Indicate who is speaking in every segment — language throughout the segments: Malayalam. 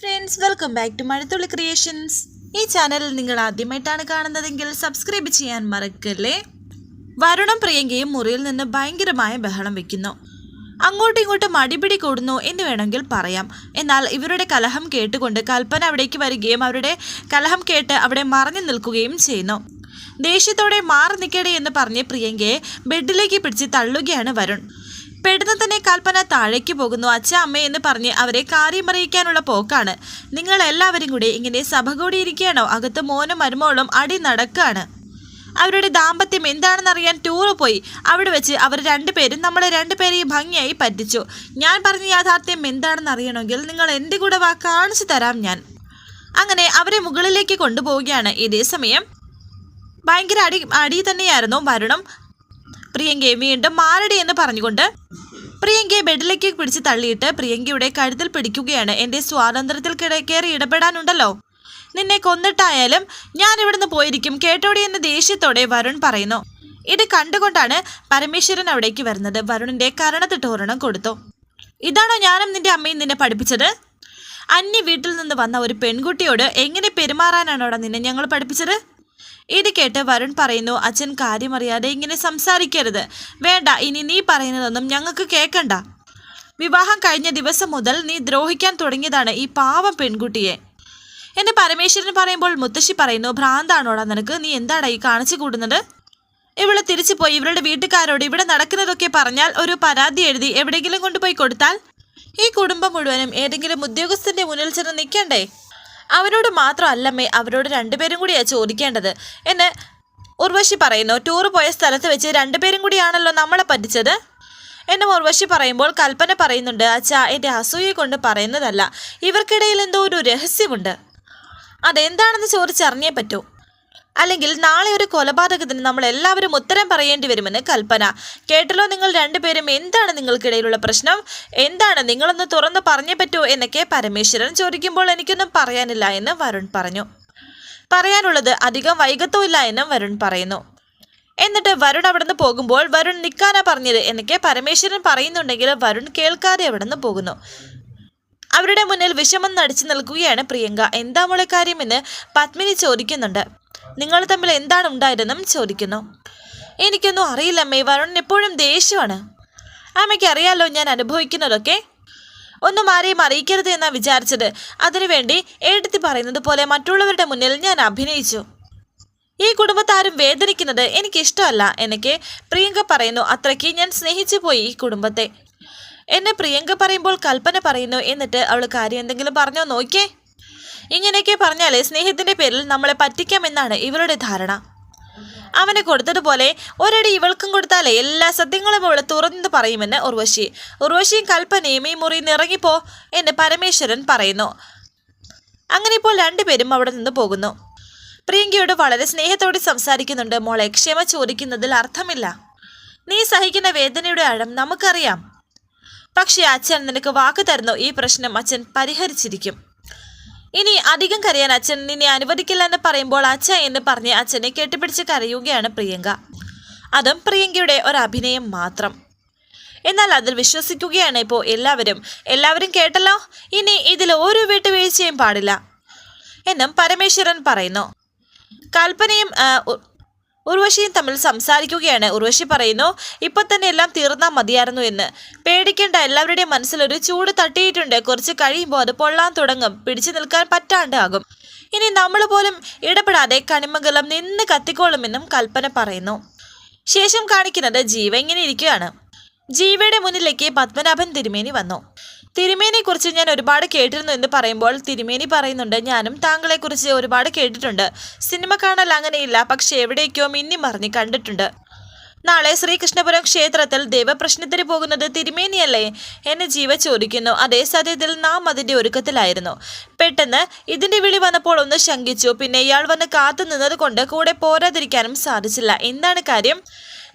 Speaker 1: Friends welcome back to Mazhathulli creations ഈ ചാനൽ നിങ്ങൾ ആദ്യമായിട്ടാണ് കാണുന്നതെങ്കിൽ സബ്സ്ക്രൈബ് ചെയ്യാൻ മറക്കല്ലേ? വരുണും പ്രിയങ്കയും മുറിയിൽ നിന്ന് ഭയങ്കരമായ ബഹളം വെക്കുന്നു. അങ്ങോട്ടും ഇങ്ങോട്ടും മടിപിടി കൂടുന്നു എന്ന് വേണമെങ്കിൽ പറയാം. എന്നാൽ ഇവരുടെ കലഹം കേട്ടുകൊണ്ട് കൽപ്പന അവിടേക്ക് വരികയും അവരുടെ കലഹം കേട്ട് അവിടെ മറഞ്ഞു നിൽക്കുകയും ചെയ്യുന്നു. ദേഷ്യത്തോടെ മാറി നിൽക്കടേ എന്ന് പറഞ്ഞ് പ്രിയങ്കയെ ബെഡിലേക്ക് പിടിച്ച് തള്ളുകയാണ് വരുൺ. പെടുന്ന തന്നെ കൽപ്പന താഴേക്ക് പോകുന്നു. അച്ഛ അമ്മ എന്ന് പറഞ്ഞ് അവരെ കാര്യം പോക്കാണ്. നിങ്ങൾ എല്ലാവരും കൂടി ഇങ്ങനെ സഭ കൂടിയിരിക്കുകയാണോ അകത്ത് മോനും മരുമോളും അടി നടക്കുകയാണ്. അവരുടെ ദാമ്പത്യം എന്താണെന്നറിയാൻ ടൂറ് പോയി. അവിടെ വെച്ച് അവർ രണ്ടുപേരും നമ്മളെ രണ്ടുപേരെയും ഭംഗിയായി പറ്റിച്ചു. ഞാൻ പറഞ്ഞ യാഥാർത്ഥ്യം എന്താണെന്ന് അറിയണമെങ്കിൽ നിങ്ങൾ എന്റെ കൂടെ വാ കാണിച്ചു തരാം ഞാൻ. അങ്ങനെ അവരെ മുകളിലേക്ക് കൊണ്ടുപോവുകയാണ്. ഇതേ സമയം ഭയങ്കര അടി അടി തന്നെയായിരുന്നു വരുണം പ്രിയങ്കയെ വീണ്ടും മാരടി എന്ന് പറഞ്ഞുകൊണ്ട് പ്രിയങ്കയെ ബെഡിലേക്ക് പിടിച്ച് തള്ളിയിട്ട് പ്രിയങ്കയുടെ കഴുത്തിൽ പിടിക്കുകയാണ്. എന്റെ സ്വാതന്ത്ര്യത്തിൽ കയറി ഇടപെടാനുണ്ടല്ലോ. നിന്നെ കൊന്നിട്ടായാലും ഞാൻ ഇവിടുന്ന് പോയിരിക്കും കേട്ടോടി എന്ന ദേഷ്യത്തോടെ വരുൺ പറയുന്നു. ഇത് കണ്ടുകൊണ്ടാണ് പരമേശ്വരൻ അവിടേക്ക് വരുന്നത്. വരുണിന്റെ കരണത്തിട്ട് ഒരെണ്ണം കൊടുത്തു. ഇതാണോ ഞാനും നിന്റെ അമ്മയും നിന്നെ പഠിപ്പിച്ചത്? അന്യ വീട്ടിൽ നിന്ന് വന്ന ഒരു പെൺകുട്ടിയോട് എങ്ങനെ പെരുമാറാനാണോടാ നിന്നെ ഞങ്ങൾ പഠിപ്പിച്ചത്? ഇത് കേട്ട് വരുൺ പറയുന്നു അച്ഛൻ കാര്യമറിയാതെ ഇങ്ങനെ സംസാരിക്കരുത്. വേണ്ട ഇനി നീ പറയുന്നതൊന്നും ഞങ്ങൾക്ക് കേൾക്കണ്ട. വിവാഹം കഴിഞ്ഞ ദിവസം മുതൽ നീ ദ്രോഹിക്കാൻ തുടങ്ങിയതാണ് ഈ പാവം പെൺകുട്ടിയെ. എന്നെ പരമേശ്വരൻ പറയുമ്പോൾ മുത്തശ്ശി പറയുന്നു ഭ്രാന്താണോടാ നിനക്ക്? നീ എന്താടാ ഈ കാണിച്ചു കൂടുന്നത് ഇവിടെ തിരിച്ചു പോയി ഇവരുടെ വീട്ടുകാരോട് ഇവിടെ നടക്കുന്നതൊക്കെ പറഞ്ഞാൽ ഒരു പരാതി എഴുതി എവിടെയെങ്കിലും കൊണ്ടുപോയി കൊടുത്താൽ? ഈ കുടുംബം മുഴുവനും ഏതെങ്കിലും ഉദ്യോഗസ്ഥന്റെ മുന്നിൽ ചെന്ന് നിൽക്കണ്ടേ? അവരോട് മാത്രമല്ലമ്മേ അവരോട് രണ്ടുപേരും കൂടിയാ ചോദിക്കേണ്ടത്. എന്ന് ഉർവശി പറയുന്നു ടൂർ പോയ സ്ഥലത്ത് വെച്ച് രണ്ടുപേരും കൂടിയാണല്ലോ നമ്മളെ പറ്റിച്ചത്? എന്നെ ഉർവശി പറയുമ്പോൾ കൽപ്പന പറയുന്നുണ്ട് അച്ഛാ എന്റെ അസൂയെ കൊണ്ട് പറയുന്നതല്ല ഇവർക്കിടയിൽ എന്തോ ഒരു രഹസ്യമുണ്ട്. അതെന്താണെന്ന് ചോദിച്ചറിഞ്ഞേ പറ്റൂ. അല്ലെങ്കിൽ നാളെ ഒരു കൊലപാതകത്തിന് നമ്മൾ എല്ലാവരും ഉത്തരം പറയേണ്ടി വരുമെന്ന് കൽപ്പന. കേട്ടല്ലോ നിങ്ങൾ രണ്ടുപേരും എന്താണ് നിങ്ങൾക്കിടയിലുള്ള പ്രശ്നം? എന്താണ്? നിങ്ങളൊന്ന് തുറന്ന് പറഞ്ഞേ പറ്റൂ എന്നൊക്കെ പരമേശ്വരൻ ചോദിക്കുമ്പോൾ എനിക്കൊന്നും പറയാനില്ല എന്ന് വരുൺ പറഞ്ഞു. പറയാനുള്ളത് അധികം വൈകത്തുമില്ല എന്നും വരുൺ പറയുന്നു. എന്നിട്ട് വരുൺ അവിടുന്ന് പോകുമ്പോൾ വരുൺ നിൽക്കാനാ പറഞ്ഞത് എന്നൊക്കെ പരമേശ്വരൻ പറയുന്നുണ്ടെങ്കിൽ വരുൺ കേൾക്കാതെ അവിടുന്ന് പോകുന്നു. അവരുടെ മുന്നിൽ വിഷമം നടിച്ചു നിൽക്കുകയാണ് പ്രിയങ്ക. എന്താ മോളെ കാര്യമെന്ന് പത്മിനി ചോദിക്കുന്നുണ്ട്. നിങ്ങൾ തമ്മിൽ എന്താണ് ഉണ്ടായതെന്നും ചോദിക്കുന്നു. എനിക്കൊന്നും അറിയില്ല അമ്മേ വരുൺ എപ്പോഴും ദേഷ്യമാണ്. അമ്മയ്ക്ക് അറിയാലോ ഞാൻ അനുഭവിക്കുന്നതൊക്കെ. ഒന്നും ആരെയും അറിയിക്കരുത് എന്നാ വിചാരിച്ചത്. അതിനുവേണ്ടി എഴുത്തി പറയുന്നത് പോലെ മറ്റുള്ളവരുടെ മുന്നിൽ ഞാൻ അഭിനയിച്ചു. ഈ കുടുംബത്താരും വേദനിക്കുന്നത് എനിക്കിഷ്ടമല്ല എനിക്ക് പ്രിയങ്ക പറയുന്നു. അത്രയ്ക്ക് ഞാൻ സ്നേഹിച്ചു പോയി ഈ കുടുംബത്തെ. എന്നെ പ്രിയങ്ക പറയുമ്പോൾ കൽപ്പന പറയുന്നു എന്നിട്ട് അവൾ കാര്യം എന്തെങ്കിലും പറഞ്ഞോ നോക്കിയേ. ഇങ്ങനെയൊക്കെ പറഞ്ഞാൽ സ്നേഹത്തിന്റെ പേരിൽ നമ്മളെ പറ്റിക്കാമെന്നാണ് ഇവരുടെ ധാരണ. അവന് കൊടുത്തതുപോലെ ഒരടി ഇവൾക്കും കൊടുത്താലേ എല്ലാ സത്യങ്ങളും അവൾ തുറന്നു പറയുമെന്ന് ഉർവശി. ഉർവശിയും കൽപ്പനയും ഈ മുറിയിൽ നിന്ന് ഇറങ്ങിപ്പോ എന്ന് പരമേശ്വരൻ പറയുന്നു. അങ്ങനെ ഇപ്പോൾ രണ്ടുപേരും അവിടെ നിന്ന് പോകുന്നു. പ്രിയങ്കയോട് വളരെ സ്നേഹത്തോടെ സംസാരിക്കുന്നുണ്ട്. മോളെ ക്ഷമ ചോദിക്കുന്നതിൽ അർത്ഥമില്ല. നീ സഹിക്കുന്ന വേദനയുടെ ആഴം നമുക്കറിയാം. പക്ഷേ അച്ഛൻ നിനക്ക് വാക്ക് തരുന്നു. ഈ പ്രശ്നം അച്ഛൻ പരിഹരിച്ചിരിക്കും. ഇനി അധികം കരയാൻ അച്ഛൻ നിന്നെ അനുവദിക്കില്ല എന്ന് പറയുമ്പോൾ അച്ഛ എന്ന് പറഞ്ഞ് അച്ഛനെ കെട്ടിപ്പിടിച്ച് കരയുകയാണ് പ്രിയങ്ക. അതും പ്രിയങ്കയുടെ ഒരു അഭിനയം മാത്രം. എന്നാൽ അതിൽ വിശ്വസിക്കുകയാണ് ഇപ്പോൾ എല്ലാവരും. എല്ലാവരും കേട്ടല്ലോ? ഇനി ഇതിൽ ഒരു വിട്ടുവീഴ്ചയും പാടില്ല. എന്നും പരമേശ്വരൻ പറയുന്നു. കൽപ്പനയും ഉർവശിയും തമ്മിൽ സംസാരിക്കുകയാണ്. ഉർവശി പറയുന്നു ഇപ്പൊ തന്നെ എല്ലാം തീർന്നാൽ മതിയായിരുന്നു എന്ന്. പേടിക്കേണ്ട എല്ലാവരുടെയും മനസ്സിലൊരു ചൂട് തട്ടിയിട്ടുണ്ട്. കുറച്ച് കഴിയുമ്പോൾ അത് പൊള്ളാൻ തുടങ്ങും. പിടിച്ചു നിൽക്കാൻ പറ്റാണ്ടാകും ഇനി നമ്മൾ പോലും ഇടപെടാതെ കണിമംഗലം നിന്ന് കത്തിക്കോളുമെന്നും കൽപ്പന പറയുന്നു. ശേഷം കാണിക്കുന്നത് ജീവ ഇങ്ങനെ ഇരിക്കുകയാണ്. ജീവയുടെ മുന്നിലേക്ക് പത്മനാഭൻ തിരുമേനി വന്നു. തിരുമേനിയെ കുറിച്ച് ഞാൻ ഒരുപാട് കേട്ടിരുന്നു എന്ന് പറയുമ്പോൾ തിരുമേനി പറയുന്നുണ്ട് ഞാനും താങ്കളെ കുറിച്ച് ഒരുപാട് കേട്ടിട്ടുണ്ട്. സിനിമ കാണൽ അങ്ങനെയില്ല പക്ഷെ എവിടേക്കോ മിന്നി മറിഞ്ഞ് കണ്ടിട്ടുണ്ട്. നാളെ ശ്രീകൃഷ്ണപുരം ക്ഷേത്രത്തിൽ ദൈവപ്രശ്നത്തിന് പോകുന്നത് തിരുമേനിയല്ലേ? എന്നെ ജീവ ചോദിക്കുന്നു. അതേ സത്യത്തിൽ നാം അതിന്റെ ഒരുക്കത്തിലായിരുന്നു. പെട്ടെന്ന് ഇതിന്റെ വിളി വന്നപ്പോൾ ഒന്ന് ശങ്കിച്ചു. പിന്നെ ഇയാൾ വന്ന് കാത്തു നിന്നത് കൊണ്ട് കൂടെ പോരാതിരിക്കാനും സാധിച്ചില്ല. എന്താണ് കാര്യം?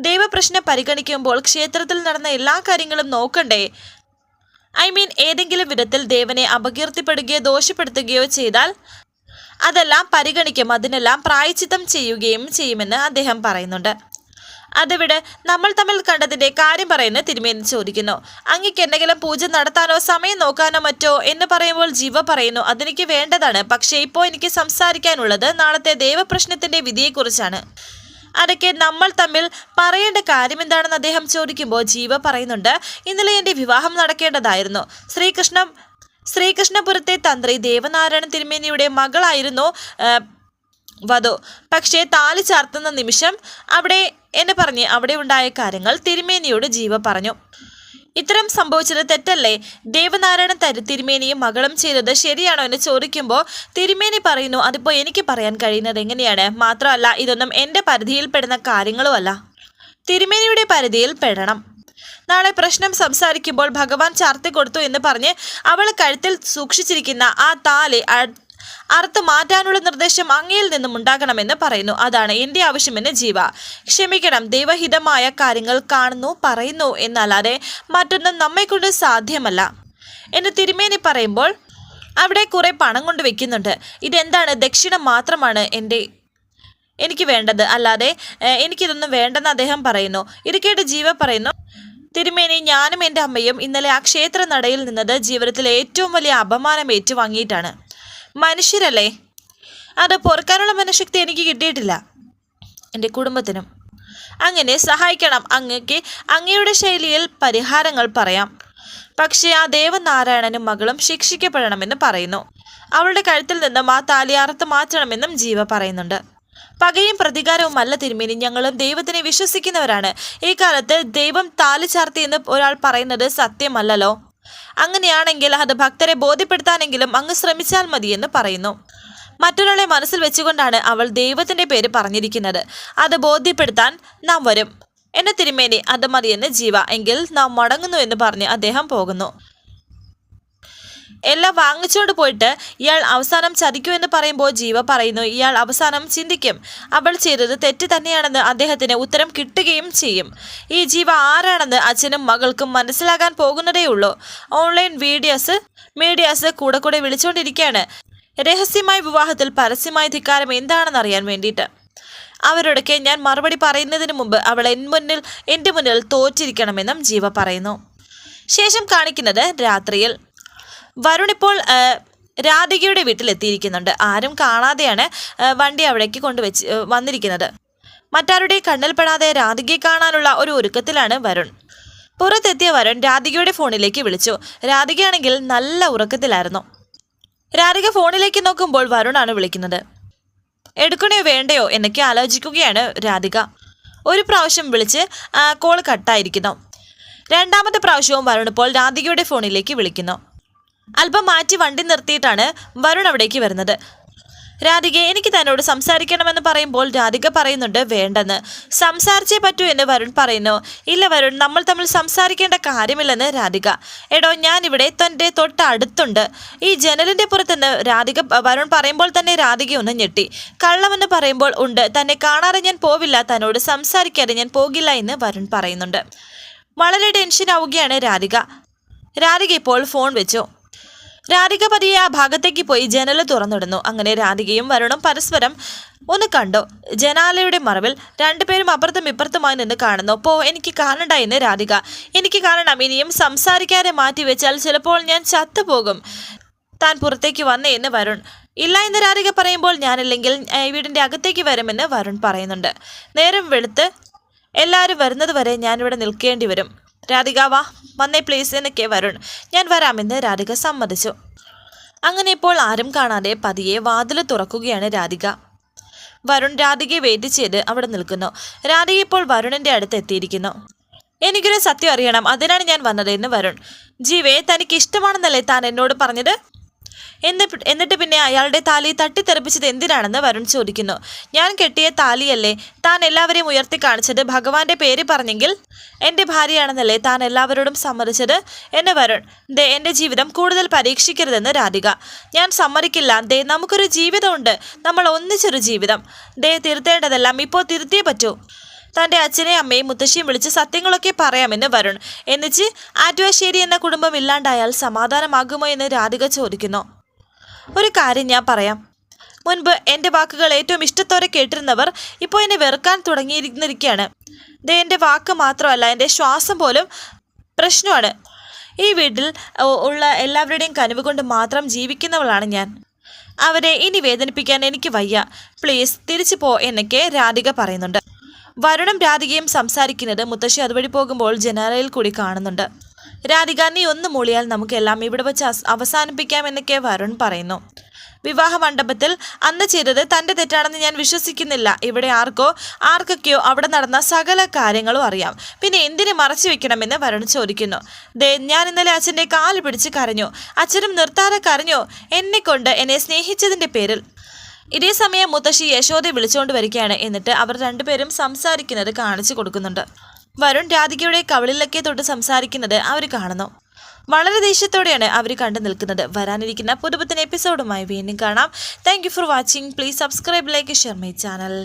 Speaker 1: ദൈവപ്രശ്നം പരിഗണിക്കുമ്പോൾ ക്ഷേത്രത്തിൽ നടന്ന എല്ലാ കാര്യങ്ങളും നോക്കണ്ടേ? ഐ മീൻ ഏതെങ്കിലും വിധത്തിൽ ദേവനെ അപകീർത്തിപ്പെടുകയോ ദോഷപ്പെടുത്തുകയോ ചെയ്താൽ അതെല്ലാം പരിഗണിക്കും അതിനെല്ലാം പ്രായച്ചിത്തം ചെയ്യുകയും ചെയ്യുമെന്ന് അദ്ദേഹം പറയുന്നുണ്ട്. അതിവിടെ നമ്മൾ തമ്മിൽ കണ്ടതിന്റെ കാര്യം പറയുന്ന തിരുമേനി ചോദിക്കുന്നു. അങ്ങക്ക് എന്തെങ്കിലും പൂജ നടത്താനോ സമയം നോക്കാനോ മറ്റോ എന്ന് പറയുമ്പോൾ ജീവ പറയുന്നു അതെനിക്ക് വേണ്ടതാണ്. പക്ഷേ ഇപ്പോൾ എനിക്ക് സംസാരിക്കാനുള്ളത് നാളത്തെ ദൈവപ്രശ്നത്തിന്റെ വിധിയെക്കുറിച്ചാണ്. അതൊക്കെ നമ്മൾ തമ്മിൽ പറയേണ്ട കാര്യം എന്താണെന്ന് അദ്ദേഹം ചോദിക്കുമ്പോൾ ജീവ പറയുന്നുണ്ട് ഇന്നലെ എന്റെ വിവാഹം നടക്കേണ്ടതായിരുന്നു. ശ്രീകൃഷ്ണ ശ്രീകൃഷ്ണപുരത്തെ തന്ത്രി ദേവനാരായണ തിരുമേനിയുടെ മകളായിരുന്നു വധു. പക്ഷേ താലി ചാർത്തുന്ന നിമിഷം അവിടെ എന്നെ പറഞ്ഞ് അവിടെ ഉണ്ടായ കാര്യങ്ങൾ തിരുമേനിയോട് ജീവ പറഞ്ഞു. ഇത്തരം സംഭവിച്ചത് തെറ്റല്ലേ? ദേവനാരായണൻ തരു തിരുമേനിയും മകളും ചെയ്തത് ശരിയാണോ എന്ന് ചോദിക്കുമ്പോൾ തിരുമേനി പറയുന്നു അതിപ്പോൾ എനിക്ക് പറയാൻ കഴിയുന്നത് എങ്ങനെയാണ്? മാത്രമല്ല ഇതൊന്നും എന്റെ പരിധിയിൽപ്പെടുന്ന കാര്യങ്ങളുമല്ല. തിരുമേനിയുടെ പരിധിയിൽ പെടണം. നാളെ പ്രശ്നം സംസാരിക്കുമ്പോൾ ഭഗവാൻ ചാർത്തി കൊടുത്തു എന്ന് പറഞ്ഞ് അവൾ കഴുത്തിൽ സൂക്ഷിച്ചിരിക്കുന്ന ആ താലി അ- അറുത്ത് മാറ്റാനുള്ള നിർദ്ദേശം അങ്ങയിൽ നിന്നും ഉണ്ടാകണമെന്ന് പറയുന്നു. അതാണ് എന്റെ ആവശ്യമെന്ന് ജീവ. ക്ഷമിക്കണം ദൈവഹിതമായ കാര്യങ്ങൾ കാണുന്നു പറയുന്നു എന്നല്ലാതെ മറ്റൊന്നും നമ്മെക്കൊണ്ട് സാധ്യമല്ല. എന്ന് തിരുമേനി പറയുമ്പോൾ അവിടെ കുറെ പണം കൊണ്ട് വെക്കുന്നുണ്ട്. ഇതെന്താണ്? ദക്ഷിണം മാത്രമാണ് എന്റെ എനിക്ക് വേണ്ടത്. അല്ലാതെ എനിക്കിതൊന്നും വേണ്ടെന്ന് അദ്ദേഹം പറയുന്നു. ഇത് കേട്ട് ജീവ പറയുന്നു തിരുമേനി ഞാനും എന്റെ അമ്മയും ഇന്നലെ ആ ക്ഷേത്ര നടയിൽ നിന്നത് ജീവിതത്തിലെ ഏറ്റവും വലിയ അപമാനം ഏറ്റുവാങ്ങിയിട്ടാണ്. മനുഷ്യരല്ലേ? അത് പൊറുക്കാനുള്ള മനഃശക്തി എനിക്ക് കിട്ടിയിട്ടില്ല. എന്റെ കുടുംബത്തിനും. അങ്ങനെ സഹായിക്കണം അങ്ങക്ക് അങ്ങയുടെ ശൈലിയിൽ പരിഹാരങ്ങൾ പറയാം. പക്ഷേ ആ ദേവനാരായണനും മകളും ശിക്ഷിക്കപ്പെടണമെന്ന് പറയുന്നു. അവളുടെ കഴുത്തിൽ നിന്നും ആ താലി മാറ്റണമെന്നും ജീവ പറയുന്നുണ്ട്. പകയും പ്രതികാരവും അല്ല തിരുമേനി. ഞങ്ങളും ദൈവത്തിനെ വിശ്വസിക്കുന്നവരാണ്. ഈ കാലത്ത് ദൈവം താലി ചാർത്തി എന്ന് ഒരാൾ പറയുന്നത് സത്യമല്ലല്ലോ. അങ്ങനെയാണെങ്കിൽ അത് ഭക്തരെ ബോധ്യപ്പെടുത്താനെങ്കിലും അങ്ങ് ശ്രമിച്ചാൽ മതിയെന്ന് പറയുന്നു. മറ്റൊരാളെ മനസ്സിൽ വെച്ചുകൊണ്ടാണ് അവൾ ദൈവത്തിന്റെ പേര് പറഞ്ഞിരിക്കുന്നത്. അത് ബോധ്യപ്പെടുത്താൻ നാം വരും. എന്നെ തിരുമേനി അത് മതിയെന്ന് ജീവ എങ്കിൽ നാം മടങ്ങുന്നു എന്ന് പറഞ്ഞ് അദ്ദേഹം പോകുന്നു. എല്ലാം വാങ്ങിച്ചുകൊണ്ട് പോയിട്ട് ഇയാൾ അവസാനം ചതിക്കുമെന്ന് പറയുമ്പോൾ ജീവ പറയുന്നു ഇയാൾ അവസാനം ചിന്തിക്കും. അവൾ ചെയ്തത് തെറ്റ് തന്നെയാണെന്ന് അദ്ദേഹത്തിന് ഉത്തരം കിട്ടുകയും ചെയ്യും. ഈ ജീവ ആരാണെന്ന് അച്ഛനും മകൾക്കും മനസ്സിലാകാൻ പോകുന്നതേയുള്ളൂ. ഓൺലൈൻ വീഡിയോസ് മീഡിയാസ് കൂടെ കൂടെ വിളിച്ചുകൊണ്ടിരിക്കുകയാണ്. രഹസ്യമായ വിവാഹത്തിൽ പരസ്യമായ ധിക്കാരം എന്താണെന്ന് അറിയാൻ വേണ്ടിയിട്ട്. അവരോടൊക്കെ ഞാൻ മറുപടി പറയുന്നതിന് മുമ്പ് അവൾ എൻ മുന്നിൽ എന്റെ മുന്നിൽ തോറ്റിരിക്കണമെന്നും ജീവ പറയുന്നു. ശേഷം കാണിക്കുന്നത് രാത്രിയിൽ. വരുൺ ഇപ്പോൾ രാധികയുടെ വീട്ടിലെത്തിയിരിക്കുന്നുണ്ട്. ആരും കാണാതെയാണ് വണ്ടി അവിടേക്ക് കൊണ്ടുവച്ച് വന്നിരിക്കുന്നത്. മറ്റാരുടെ കണ്ണിൽപ്പെടാതെ രാധികയെ കാണാനുള്ള ഒരു ഒരുക്കത്തിലാണ് വരുൺ. പുറത്തെത്തിയ വരുൺ രാധികയുടെ ഫോണിലേക്ക് വിളിച്ചു. രാധികയാണെങ്കിൽ നല്ല ഉറക്കത്തിലായിരുന്നു. രാധിക ഫോണിലേക്ക് നോക്കുമ്പോൾ വരുണാണ് വിളിക്കുന്നത്. എടുക്കണോ വേണ്ടയോ എന്നൊക്കെ ആലോചിക്കുകയാണ് രാധിക. ഒരു പ്രാവശ്യം വിളിച്ച് കോൾ കട്ടായിരിക്കുന്നു. രണ്ടാമത്തെ പ്രാവശ്യവും വരുൺ ഇപ്പോൾ രാധികയുടെ ഫോണിലേക്ക് വിളിക്കുന്നു. അല്പം മാറ്റി വണ്ടി നിർത്തിയിട്ടാണ് വരുൺ അവിടേക്ക് വരുന്നത്. രാധിക എനിക്ക് തന്നോട് സംസാരിക്കണമെന്ന് പറയുമ്പോൾ രാധിക പറയുന്നുണ്ട് വേണ്ടെന്ന്. സംസാരിച്ചേ പറ്റൂ എന്ന് വരുൺ പറയുന്നു. ഇല്ല വരുൺ നമ്മൾ തമ്മിൽ സംസാരിക്കേണ്ട കാര്യമില്ലെന്ന് രാധിക. എടോ ഞാനിവിടെ തന്റെ തൊട്ട് അടുത്തുണ്ട് ഈ ജനലിന്റെ പുറത്തുനിന്ന് രാധിക വരുൺ പറയുമ്പോൾ തന്നെ രാധിക ഒന്ന് ഞെട്ടി. കള്ളമെന്ന് പറയുമ്പോൾ ഉണ്ട്. തന്നെ കാണാതെ ഞാൻ പോവില്ല. തന്നോട് സംസാരിക്കാതെ ഞാൻ പോകില്ല എന്ന് വരുൺ പറയുന്നുണ്ട്. വളരെ ടെൻഷൻ ആവുകയാണ് രാധിക. രാധിക ഇപ്പോൾ ഫോൺ വെച്ചു. രാധിക പതിയെ ആ ഭാഗത്തേക്ക് പോയി ജനൽ തുറന്നിടുന്നു. അങ്ങനെ രാധികയും വരുണും പരസ്പരം ഒന്ന് കണ്ടോ. ജനാലയുടെ മറവിൽ രണ്ടുപേരും അപ്പുറത്തും ഇപ്പുറത്തുമായി നിന്ന് കാണുന്നു. പോ എനിക്ക് കാണണ്ട എന്ന് രാധിക. എനിക്ക് കാണണം. ഇനിയും സംസാരിക്കാതെ മാറ്റി വെച്ചാൽ ചിലപ്പോൾ ഞാൻ ചത്തുപോകും. താൻ പുറത്തേക്ക് വന്നേ എന്ന് വരുൺ. ഇല്ല എന്ന് രാധിക പറയുമ്പോൾ ഞാനില്ലെങ്കിൽ വീടിന്റെ അകത്തേക്ക് വരുമെന്ന് വരുൺ പറയുന്നുണ്ട്. നേരം വെളുത്ത് എല്ലാവരും വരുന്നത് വരെ ഞാനിവിടെ നിൽക്കേണ്ടി വരും. രാധിക വാ വന്നേ പ്ലീസ് എന്നൊക്കെ വരുൺ. ഞാൻ വരാമെന്ന് രാധിക സമ്മതിച്ചു. അങ്ങനെ ഇപ്പോൾ ആരും കാണാതെ പതിയെ വാതിൽ തുറക്കുകയാണ് രാധിക. വരുൺ രാധികയെ വെയിറ്റ് ചെയ്ത് അവിടെ നിൽക്കുന്നു. രാധിക ഇപ്പോൾ വരുണിന്റെ അടുത്ത് എത്തിയിരിക്കുന്നു. എനിക്കൊരു സത്യം അറിയണം. അതിനാണ് ഞാൻ വന്നത് എന്ന് വരുൺ. ജീവേ തനിക്ക് ഇഷ്ടമാണെന്നല്ലേ താൻ എന്നോട് പറഞ്ഞത്? എന്നിട്ട് പിന്നെ അയാളുടെ താലി തട്ടിത്തെറിപ്പിച്ചത് എന്തിനാണെന്ന് വരുൺ ചോദിക്കുന്നു. ഞാൻ കെട്ടിയ താലിയല്ലേ? താൻ എല്ലാവരെയും ഉയർത്തി കാണിച്ചത് ഭഗവാന്റെ പേര് പറഞ്ഞെങ്കിൽ എന്റെ ഭാര്യയാണെന്നല്ലേ താൻ എല്ലാവരോടും സമ്മതിച്ചത്? എന്ന് വരുൺ ദേ എന്റെ ജീവിതം കൂടുതൽ പരീക്ഷിക്കരുതെന്ന് രാധിക. ഞാൻ സമ്മതിക്കില്ല. ദേ നമുക്കൊരു ജീവിതമുണ്ട്. നമ്മൾ ഒന്നിച്ചൊരു ജീവിതം. ദേ തിരുത്തേണ്ടതെല്ലാം ഇപ്പോൾ തിരുത്തിയേ പറ്റൂ. തന്റെ അച്ഛനെയും അമ്മയും മുത്തശ്ശിയും വിളിച്ച് സത്യങ്ങളൊക്കെ പറയാമെന്ന് വരുൺ. എന്നിച്ച് ആറ്റുവാശ്ശേരി എന്ന കുടുംബം ഇല്ലാണ്ടായാൽ സമാധാനമാകുമോ എന്ന് രാധിക ചോദിക്കുന്നു. ഒരു കാര്യം ഞാൻ പറയാം. മുൻപ് എന്റെ വാക്കുകൾ ഏറ്റവും ഇഷ്ടത്തോടെ കേട്ടിരുന്നവർ ഇപ്പോൾ എന്നെ വെറുക്കാൻ തുടങ്ങിയിരിക്കുന്നിരിക്കുകയാണ് ഇത് എന്റെ വാക്ക് മാത്രമല്ല എന്റെ ശ്വാസം പോലും പ്രശ്നമാണ്. ഈ വീട്ടിൽ ഉള്ള എല്ലാവരുടെയും കനിവ് കൊണ്ട് മാത്രം ജീവിക്കുന്നവളാണ് ഞാൻ. അവരെ ഇനി വേദനിപ്പിക്കാൻ എനിക്ക് വയ്യ. പ്ലീസ് തിരിച്ചു പോ എന്നൊക്കെ രാധിക പറയുന്നുണ്ട്. വരുണും രാധികയും സംസാരിക്കുന്നത് മുത്തശ്ശി അതുവഴി പോകുമ്പോൾ ജനാലയിൽ കൂടി കാണുന്നുണ്ട്. രാധിക നീ ഒന്ന് മൂളിയാൽ നമുക്കെല്ലാം ഇവിടെ വെച്ച് അവസാനിപ്പിക്കാം അവസാനിപ്പിക്കാമെന്നൊക്കെ വരുൺ പറയുന്നു. വിവാഹ മണ്ഡപത്തിൽ അന്ന് ചെയ്തത് തന്റെ തെറ്റാണെന്ന് ഞാൻ വിശ്വസിക്കുന്നില്ല. ഇവിടെ ആർക്കോ ആർക്കൊക്കെയോ അവിടെ നടന്ന സകല കാര്യങ്ങളും അറിയാം. പിന്നെ എന്തിനു മറച്ചു വെക്കണമെന്ന് വരുൺ ചോദിക്കുന്നു. ദേ ഞാൻ ഇന്നലെ അച്ഛന്റെ കാൽ പിടിച്ച് കരഞ്ഞു. അച്ഛനും നിർത്താതെ കരഞ്ഞു. എന്നെ കൊണ്ട് എന്നെ സ്നേഹിച്ചതിന്റെ പേരിൽ ഇതേ സമയം മുത്തശ്ശി യശോദയെ വിളിച്ചുകൊണ്ട് വരികയാണ്. എന്നിട്ട് അവർ രണ്ടുപേരും സംസാരിക്കുന്നത് കാണിച്ചു കൊടുക്കുന്നുണ്ട്. വരുൺ രാധികയുടെ കവിളിലൊക്കെ തൊട്ട് സംസാരിക്കുന്നത് അവർ കാണുന്നു. വളരെ ദേഷ്യത്തോടെയാണ് അവർ കണ്ടു നിൽക്കുന്നത്. വരാനിരിക്കുന്ന പുതുപുത്തൻ എപ്പിസോഡുമായി വീണ്ടും കാണാം. Thank for watching please subscribe like share my channel